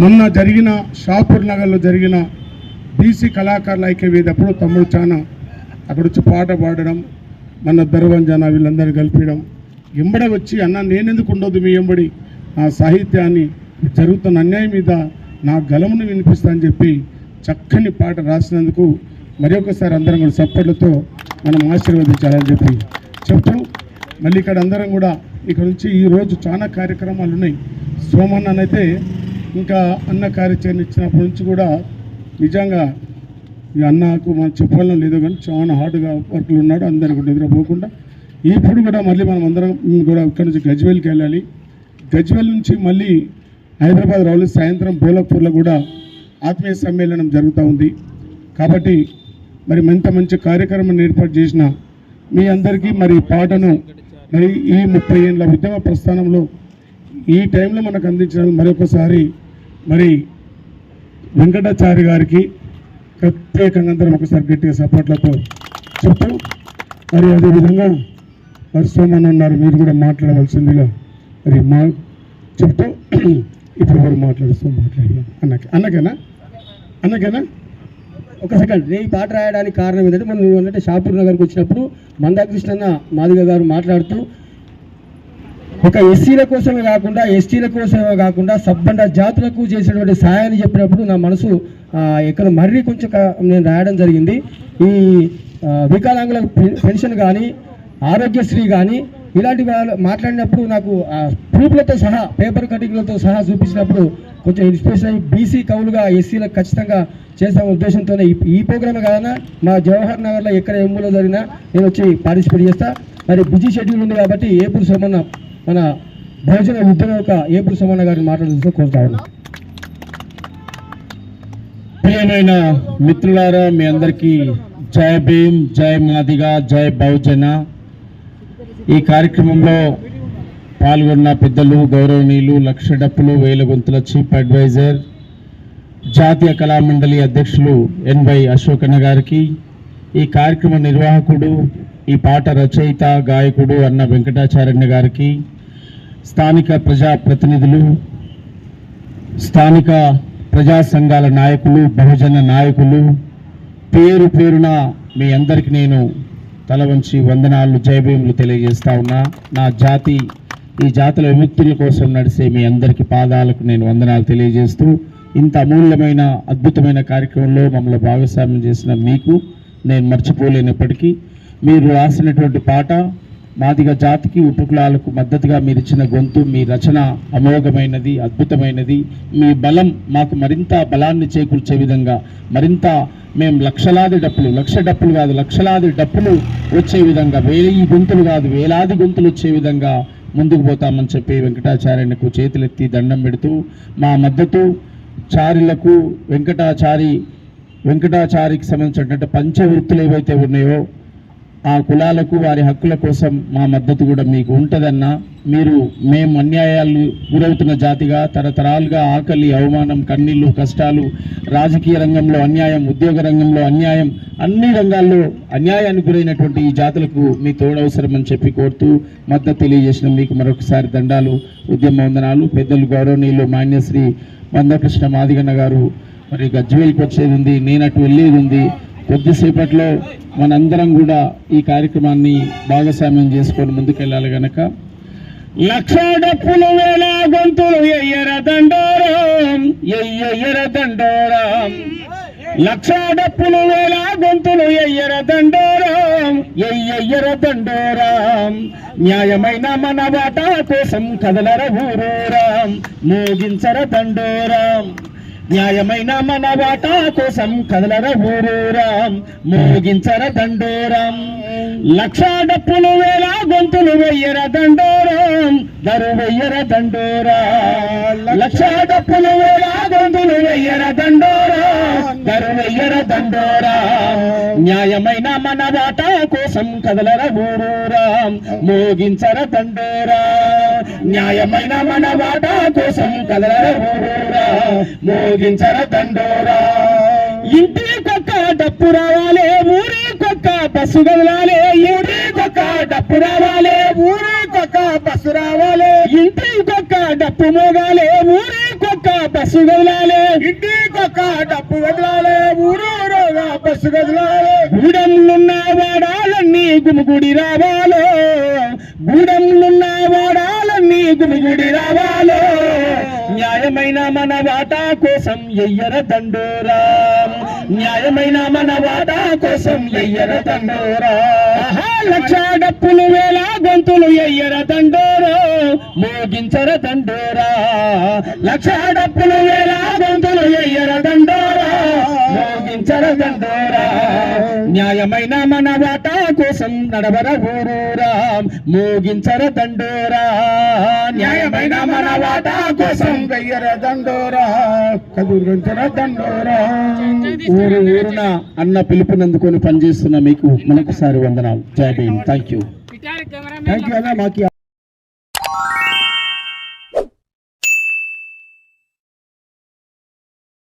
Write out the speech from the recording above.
మొన్న జరిగిన షాపూర్ నగర్లో జరిగిన బీసీ కళాకారుల ఐక్యవేది తమ్ముడు చాలా అక్కడ వచ్చి పాట పాడడం మన దర్వంజన వీళ్ళందరూ కలిపడం ఎంబడ వచ్చి అన్న నేనెందుకు ఉండదు మీ ఎంబడి? నా సాహిత్యాన్ని జరుగుతున్న అన్యాయం మీద నా గలమును వినిపిస్తా అని చెప్పి చక్కని పాట రాసినందుకు మరి ఒకసారి అందరం కూడా సప్పట్లతో మనం ఆశీర్వదించాలని చెప్పి చెప్తూ మళ్ళీ ఇక్కడ అందరం కూడా ఇక్కడ నుంచి ఈరోజు చాలా కార్యక్రమాలు ఉన్నాయి. సోమన్ననైతే ఇంకా అన్న కార్యాచరణ ఇచ్చినప్పటి నుంచి కూడా నిజంగా ఈ అన్నకు మనం చెప్పాలని లేదు కానీ చాలా హార్డ్గా వర్క్లు ఉన్నాడు. అందరికి నిద్రపోకుండా. ఇప్పుడు కూడా మళ్ళీ మనం అందరం కూడా ఇక్కడ నుంచి గజ్వేల్కి వెళ్ళాలి. గజ్వేల్ నుంచి మళ్ళీ హైదరాబాద్ రావాలి. సాయంత్రం బోలక్పూర్లో కూడా ఆత్మీయ సమ్మేళనం జరుగుతూ ఉంది. కాబట్టి మరి ఎంత మంచి కార్యక్రమం ఏర్పాటు చేసిన మీ అందరికీ మరి పాటను మరి ఈ ముప్పై ఏళ్ళ ఉద్యమ ప్రస్థానంలో ఈ టైంలో మనకు అందించిన మరొకసారి మరి వెంకటాచారి గారికి ప్రత్యేకంగా అందరం ఒకసారి గట్టిగా సపోర్ట్లతో చెప్తూ మరి అదేవిధంగా మరి సోమన్ ఉన్నారు మీరు కూడా మాట్లాడవలసిందిగా మరి మా చెప్తూ ఇప్పుడు వారు మాట్లాడుతూ మాట్లాడదాం అన్నకి అన్నకేనా? అన్నకేనా? ఒక సెకండ్ నేను ఈ పాట రాయడానికి కారణం ఏంటంటే మనం అంటే షాపూర్ నగర్కి వచ్చినప్పుడు మందాకృష్ణన్న మాదిగ గారు మాట్లాడుతూ ఒక ఎస్సీల కోసమే కాకుండా ఎస్టీల కోసమే కాకుండా సబ్బండ జాతులకు చేసినటువంటి సాయాన్ని చెప్పినప్పుడు నా మనసు ఇక్కడ ఎక్కడ మర్రి కొంచెం నేను రాయడం జరిగింది. ఈ వికలాంగుల పెన్షన్ కానీ ఆరోగ్యశ్రీ కానీ ఇలాంటి వాళ్ళు మాట్లాడినప్పుడు నాకు ఆ ప్రూఫ్లతో సహా పేపర్ కటింగ్లతో సహా చూపించినప్పుడు కొంచెం ఇన్స్పిరేషన్ అయ్యి బీసీ కవులుగా ఎస్సీలకు ఖచ్చితంగా చేస్తాం ఉద్దేశంతోనే ఈ ఈ ప్రోగ్రామ్ కాదన్నా మా జవహర్ నగర్లో ఎక్కడ ఎమ్ములో జరిగినా నేను వచ్చి పార్టిసిపేట్ చేస్తా. మరి బిజీ షెడ్యూల్ ఉంది కాబట్టి ఏపూరు సోమన్న మన భోజన ఉద్యమ యొక్క ఏపూరు గారిని మాట్లాడుతూ కోరుతా ప్రియమైన మిత్రులారా మీ అందరికీ జయ భీమ్ జయ మాదిగా జయ బహుజన. ఈ కార్యక్రమంలో పాల్గొన్న పెద్దలు గౌరవనీయులు లక్ష డప్పులు వేల గొంతుల చీఫ్ అడ్వైజర్ జాతీయ కళామండలి అధ్యక్షులు ఎన్వై అశోకన్న గారికి ఈ కార్యక్రమ నిర్వాహకుడు ఈ పాట రచయిత గాయకుడు అన్న వెంకటాచార్య గారికి స్థానిక ప్రజా ప్రతినిధులు స్థానిక ప్రజా సంఘాల నాయకులు బహుజన నాయకులు పేరు పేరున మీ అందరికి నేను తల వంచి వందనాలు జయభీములు తెలియజేస్తా ఉన్నా. నా జాతి ఈ జాతుల విముక్తుల కోసం నడిసే మీ అందరికి పాదాలకు నేను వందనాలు తెలియజేస్తూ ఇంత అమూల్యమైన అద్భుతమైన కార్యక్రమంలో మమ్మల్ని భాగస్వామ్యం చేసిన మీకు నేను మర్చిపోలేనప్పటికీ మీరు రాసినటువంటి పాట మాదిగ జాతికి ఉపకులాలకు మద్దతుగా మీరు ఇచ్చిన గొంతు మీ రచన అమోఘమైనది అద్భుతమైనది. మీ బలం మాకు మరింత బలాన్ని చేకూర్చే విధంగా మరింత మేము లక్షలాది డప్పులు లక్ష డప్పులు కాదు లక్షలాది డప్పులు వచ్చే విధంగా వేయి గొంతులు కాదు వేలాది గొంతులు వచ్చే విధంగా ముందుకు పోతామని చెప్పి వెంకటాచార్యకు చేతులెత్తి దండం పెడుతూ మా మద్దతు చారులకు వెంకటాచారి వెంకటాచారికి సంబంధించినటువంటి పంచవృత్తులు ఏవైతే ఉన్నాయో ఆ కులాలకు వారి హక్కుల కోసం మా మద్దతు కూడా మీకు ఉంటుందన్నా మీరు మేము అన్యాయాలు గురవుతున్న జాతిగా తరతరాలుగా ఆకలి అవమానం కన్నీళ్ళు కష్టాలు రాజకీయ రంగంలో అన్యాయం ఉద్యోగ రంగంలో అన్యాయం అన్ని రంగాల్లో అన్యాయానికి గురైనటువంటి ఈ జాతులకు మీ తోడవసరమని చెప్పి కోరుతూ మద్దతు తెలియజేసిన మీకు మరొకసారి దండాలు ఉద్యమ వందనాలు. పెద్దలు గౌరవనీయులు మాన్యశ్రీ మందకృష్ణ మాదిగన్న గారు మరి గజ్వేల్కి వచ్చేది ఉంది నేనట్టు వెళ్ళేది ఉంది. కొద్దిసేపట్లో మనందరం కూడా ఈ కార్యక్రమాన్ని భాగస్వామ్యం చేసుకొని ముందుకెళ్ళాలి గనక. లక్ష డప్పులు వేల గొంతులు ఎయ్యర దండోరం ఎయ్యర దండోరం. లక్ష డప్పులు వేల గొంతులు ఎయ్యర దండోరం ఎయ్యర దండోరం. న్యాయమైన మన వాటా కోసం కదలర ఊరూరం మోగించర దండోరం. న్యాయమైన మన వాటా కోసం కదలర ఊరూరాం మోగించర దండోరం. లక్ష డప్పులు వేల గొంతులు వెయ్యర దండోరం దరు వెయ్యర దండోరా. లక్ష డప్పులు వేల గొంతులు వెయ్యర దండోరా. దరు దండోరా. న్యాయమైన మన వాట కోసం కదలర ఊరూరా. మోగించర దండోరా. న్యాయమైన మన వాట కోసం కదలర ఊరూరా. మోగించర దండోరా. ఇంటికొక్క డప్పు రావాలే ఊరికొక్క బస్సు కదలాలే ఊరికొక్క డప్పు రావాలే ఊరికొక్క బస్సు రావాలే. ఇంటికొక్క డప్పు మోగాలే ఊరికొక్క బస్సు కదలాలే. ఇంటికొక్క డప్పు కదలాలి. గుమిగుడి రావాలో. గూడెంలున్న వాడాలన్నీ గుమిగుడి రావాలో. న్యాయమైన మన వాటా కోసం ఎయ్యర దండోరా. న్యాయమైన మన వాటా కోసం ఎయ్యర దండోరా. ఆహా, లక్ష డప్పులు వేల గొంతులు ఎయ్యర దండోరో. మోగించర దండోరా. లక్ష డప్పులు దండోరా న్యాయమైన మన వాటా కోసం నడవర ఊరూరా. మోగించర దండోరా. న్యాయమైన మన వాటా కోసం వెయ్యర దండోరా. కదుర్గంచర దండోరా. ఊరు ఊరున అన్న పిలుపునందుకొని పనిచేస్తున్న మీకు మనకుసారి వందనాలు. Jai Bhim. Thank you thank you అన్న మాకు